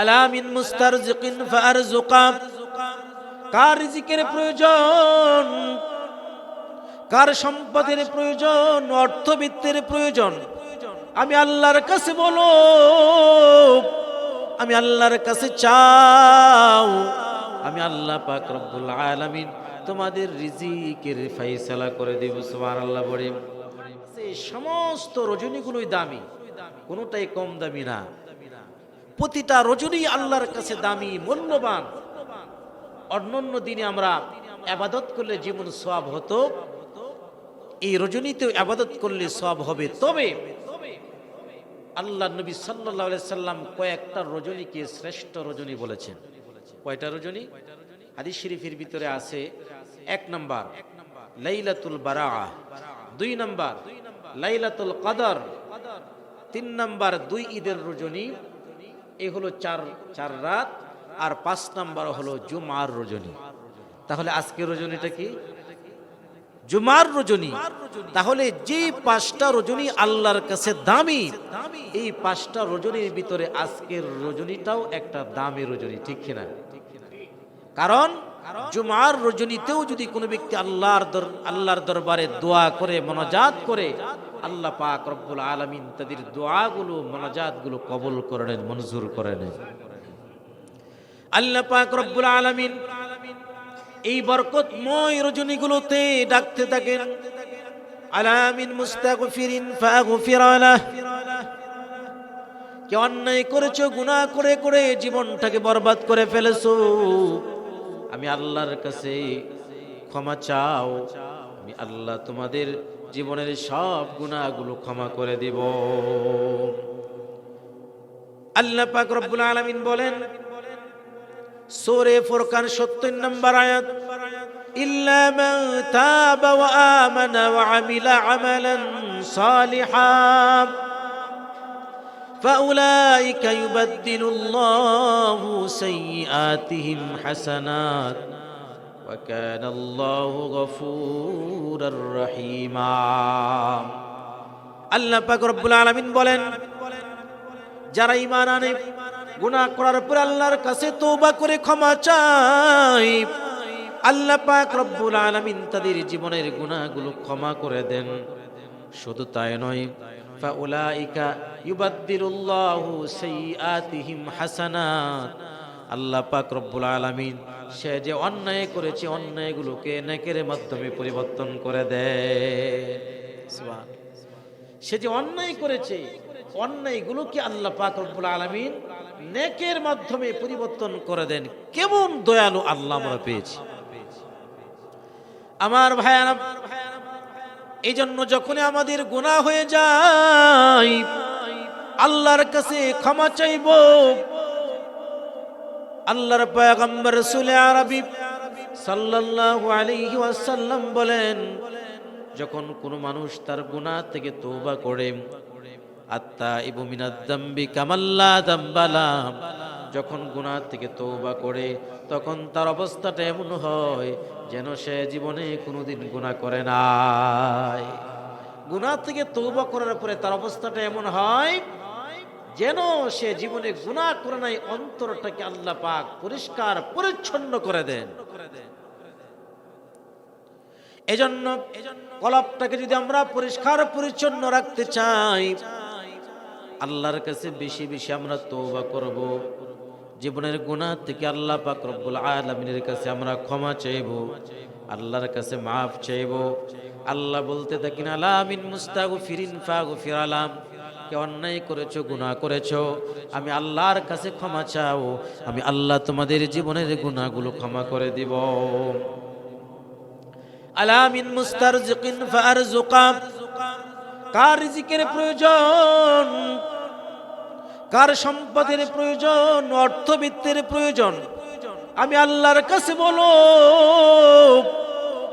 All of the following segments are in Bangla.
আলামিন মুস্তারজিকিন ফারজুকা কার রিজিকের প্রয়োজন? কার সম্পদের প্রয়োজন? অর্থবিত্তের প্রয়োজন? আমি আল্লাহর কাছে বলো। আমি আল্লাহর কাছে চাও। আমি আল্লাহ পাক রব্বুল আলামিন তোমাদের রিজিকের ফাইসালা করে দেব, সুবহানাল্লাহ বলে সমস্ত রজনীগুলোই দামি, কোনোটাই কম দামি না। প্রতিটা রজনী আল্লাহর কাছে দামি, মূল্যবান। অন্যান্য দিনে আমরা আবাদত করলে জীবন সব হতো। এই রজনীতেও আবাদত করলে সব হবে। তবে আল্লাহ নবী সাল্লাহ সাল্লাম কয়েকটা রজনীকে শ্রেষ্ঠ রজনী বলেছেন। কয়টা রজনী? হাদিস শরীফের ভিতরে আছে এক নম্বর, লাইলাতুল বারা দুই নম্বর, লাইলাতুল কদর। তিন নম্বর, দুই ঈদের রজনী। এই হলো চার চার রাত, আর পাঁচ নাম্বার হলো জুমার রজনী। তাহলে আজকের রজনীটা কি? জুমার রজনী। তাহলে যে পাঁচটা রজনী আল্লাহর কাছে দামি, এই পাঁচটা রজনীর ভিতরে আজকের রজনীটাও একটা দামি রজনী, ঠিক কিনা? কারণ জুমার রজনীতেও যদি কোনো ব্যক্তি আল্লাহর আল্লাহর দরবারে দোয়া করে, মনাজাত করে আল্লাহ পাক রব্বুল আলমিন তাদের দোয়াগুলো, মনাজাতগুলো কবল করে নেন, মঞ্জুর করে নেন। আল্লাহ পাক রব্বুল আলমিন এই বরকতময় রজনীগুলোতে ডাকতে থাকেন। আলামিন মুস্তাগফিরিন ফাগফির আলাহ কে অন্যায় করেছ, গুনাহ করে করে জীবনটাকে বরবাদ করে ফেলেছো। আমি আল্লাহর কাছে ক্ষমা চাও। আমি আল্লাহ তোমাদের জীবনের সব গুনাহগুলো ক্ষমা করে দিব আল্লাহ পাক রব্বুল আলামিন বলেন সূরা ফুরকান 70 নম্বর আয়াত ইল্লা মান তাবা ওয়া আমানা ওয়া আমিলা আমালান সালিহান فأولئك يبدل الله سيئاتهم حسنات وكان الله غفورا رحيما আল্লাহ পাক রব্বুল আলামিন বলেন যারা ঈমান আনে গুনাহ করার পর আল্লাহর কাছে তওবা করে ক্ষমা চায় আল্লাহ পাক রব্বুল আলামিন তাদের জীবনের গুনাহগুলো ক্ষমা করে দেন শুধু তাই নয় ফাউলাইকা ইউবাদদিলুল্লাহু সাইয়্যাতিহিম হাসানাত আল্লাহ পাক রব্বুল আলামিন সে যে অন্যায় করেছে, অন্যায়গুলোকে নেকের মাধ্যমে পরিবর্তন করে দেয়। সে যে অন্যায় করেছে, অন্যায়গুলোকে আল্লাহ পাক রব্বুল আলামিন নেকের মাধ্যমে পরিবর্তন করে দেন। কেমন দয়ালু আল্লাহ আমরা পেয়েছি। আমার ভাইয়ারা এই জন্য যখনই আমাদের গুণা হয়ে যায়, আল্লাহর কাছে ক্ষমা চাইব। আল্লাহর পয়গম্বর রসুল আরবি সাল্লাল্লাহু আলাইহি ওয়াসাল্লাম বলেন, যখন কোনো মানুষ তার গুনাহ থেকে তওবা করে, আত্মা ইবু মিনাদ্দাম্বি কামাল্লা দাম্বালাম যখন গুনাহ থেকে তওবা করে, তখন তার অবস্থাটা এমন হয় যেন সে জীবনে কোনোদিন গুনাহ করে নাই। গুনাহ থেকে তওবা করার পরে তার অবস্থাটা এমন হয় যেন সে জীবনে গুনাহ করে নাই, অন্তরটাকে আল্লাহ পাক পরিষ্কার, পরিচ্ছন্ন করে দেন। এজন্য কলপটাকে যদি আমরা পরিষ্কার, পরিচ্ছন্ন রাখতে চাই, আল্লাহর কাছে বেশি বেশি আমরা তওবা করব। জীবনের গুনাহ থেকে আল্লাহ পাক রব্বুল আলামিনের কাছে আমরা ক্ষমা চাইব, আল্লাহর কাছে মাফ চাইব। আল্লাহ বলতে থাকেন আলামিন মুস্তাগফিরিন ফাগফির আলাম। কে অন্যায় করেছ, গুনাহ করেছ। আমি আল্লাহর কাছে ক্ষমা চাও। আমি আল্লাহ তোমাদের জীবনের গুনাহগুলো ক্ষমা করে দিব। আলামিন মুস্তারজিকিন ফারজুকা কার রিজিকের প্রয়োজন? কার সম্পদের প্রয়োজন? অর্থবিত্তের প্রয়োজন? আমি আল্লাহর কাছে বলো।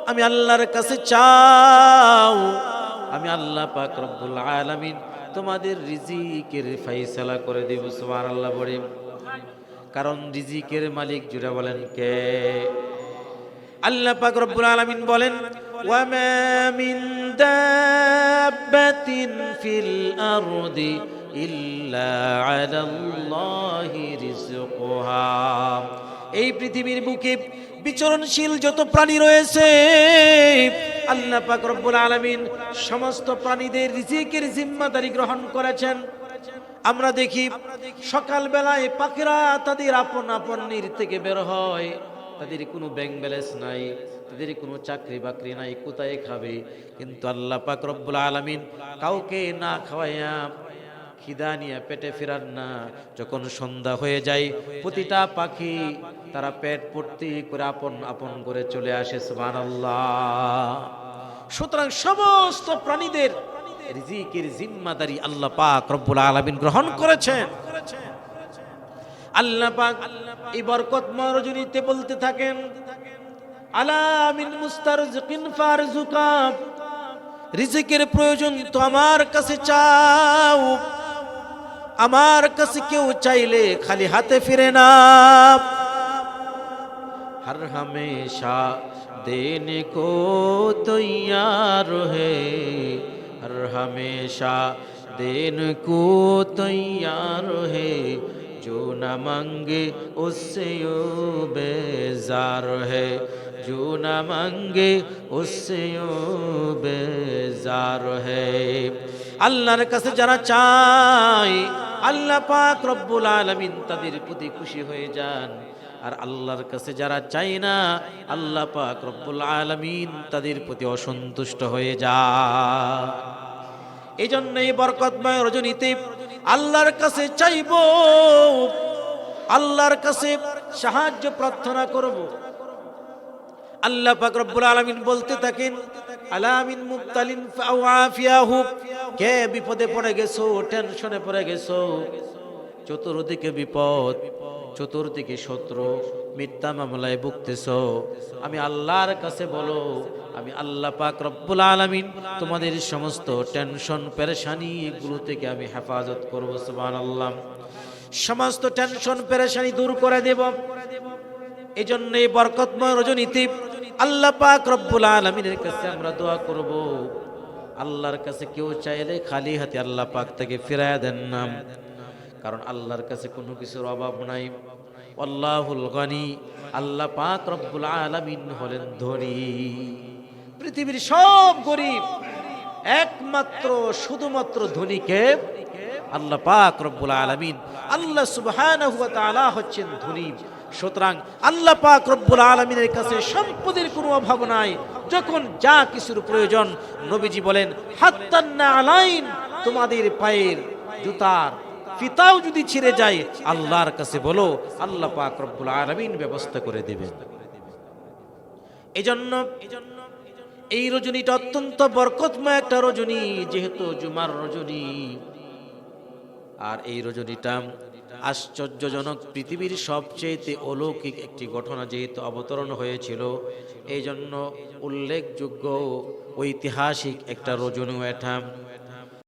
আমি আল্লাহর কাছে চাও। আমি আল্লাহ পাক রব্বুল আলামিন তোমাদের রিজিকের ফাইসালা করে দেব সুমার আল্লাহ বলে কারণ রিজিকের মালিক জুড়ে বলেন কে? আল্লাহ পাক রব্বুল আলামিন বলেন, ওয়ামা মিন দাব্বাতিন ফিল আরদি ইল্লা আলাল্লাহি রিজকুহা এই পৃথিবীর বুকে বিচরণশীল যত প্রাণী রয়েছে, আল্লাহ পাক রব্বুল আলামিন সমস্ত প্রাণীদের রিজিকের জিম্মাদারি গ্রহণ করেছেন। আমরা দেখি সকাল বেলায় পাখিরা তাদের আপন আপন নীর থেকে বের হয়। তাদের কোনো ব্যাংক ব্যালেন্স নাই, তাদের কোনো চাকরি বাকরি নাই, কোথায় খাবে? কিন্তু আল্লাহ পাক রব্বুল আলামিন কাউকে না খাওয়াইয়া খিদা নিয়ে পেটে ফেরার না। যখন সন্ধ্যা হয়ে যায়, প্রতিটা পাখি তারা পেট ভর্তি করে আপন আপন করে চলে আসে, সুবহানাল্লাহ। সুতরাং সমস্ত প্রাণীদের রিজিকের জিম্মাদারি আল্লাহ পাক রব্বুল আলামিন গ্রহণ করেছেন। আল্লাহ পাক এই বরকতময় রজনীতে বলতে থাকেন, আলা মিন মুস্তারজিকিন ফারজুকা রিজিকের প্রয়োজন তো আমার কাছে চাও, আমার কাছে কেউ চাইলে খালি হাতে ফিরে না हर हमेशा देने को तैयार है हर हमेशा देने को तैयार है जो न मांगे उससे यो बेजार है जो न मांगे उससे यो बेजार है আল্লাহর কাছে যারা চায় আল্লাহ পাক রব্বুল আলামিন তাদের প্রতি খুশি হয়ে যান আর আল্লাহর কাছে যারা চায় না, আল্লাহ পাক রব্বুল আলামিন তাদের প্রতি অসন্তুষ্ট হয়ে যায়। এই জন্য বরকতময় রজনীতে আল্লাহর কাছে চাইব, আল্লাহর কাছে সাহায্য প্রার্থনা করব। আল্লাহ পাক রব্বুল আলামিন বলতে থাকেন আলামিন মুবতালিন ফাওয়াফিয়াহু কে বিপদে পড়ে গেছো, টেনশনে পড়ে গেছো? চতুর্দিকে বিপদ। চতুর্দিকে শত্রু মিথ্যা মামলায় ভুগতেছ। আমি আল্লাহর কাছে বলো, আমি আল্লাহ পাক রব্বুল আলামিন তোমাদের সমস্ত টেনশন পেরেশানি এগুলো থেকে আমি হেফাজত করব, সুবহানাল্লাহ। সমস্ত টেনশন, পেরেশানি দূর করে দেব। এই জন্য এই বরকতময় রজনীতে আল্লাহ পাক রব্বুল আলমিনের কাছে আমরা দোয়া করব। আল্লাহর কাছে কেউ চাইলে খালি হাতে আল্লাহ পাক থেকে ফিরায় দেন নাম কারণ আল্লাহর কাছে কোনো কিছুর অভাব নাই। আল্লাহুল গনি, আল্লাহ পাক রব্বুল আলামিন হলেন ধনী। পৃথিবীর সব গরিব একমাত্র, শুধুমাত্র ধনীকে আল্লাহ পাক রব্বুল আলামিন। আল্লাহ সুবহানাহু ওয়া তাআলা হচ্ছেন ধনী। সুতরাং আল্লাহ পাক রব্বুল আলমিনের কাছে সম্পদের কোনো অভাব নাই। যখন যা কিছুর প্রয়োজন, নবীজি বলেন, হাত্তান্না আলাইন, তোমাদের পায়ের জুতার ফিতাও যদি ছিঁড়ে যায়, আল্লাহর কাছে বলো, আল্লাহ পাক রব্বুল আলমিন ব্যবস্থা করে দেবেন। এজন্য এই রজনীটা অত্যন্ত বরকতময় একটা রজনী, যেহেতু জুমার রজনী। আর এই রজনীটা আশ্চর্যজনক, পৃথিবীর সবচেয়ে অলৌকিক একটি ঘটনা যেহেতু অবতরণ হয়েছিল এই জন্য উল্লেখযোগ্য ঐতিহাসিক একটা রজনী এটা।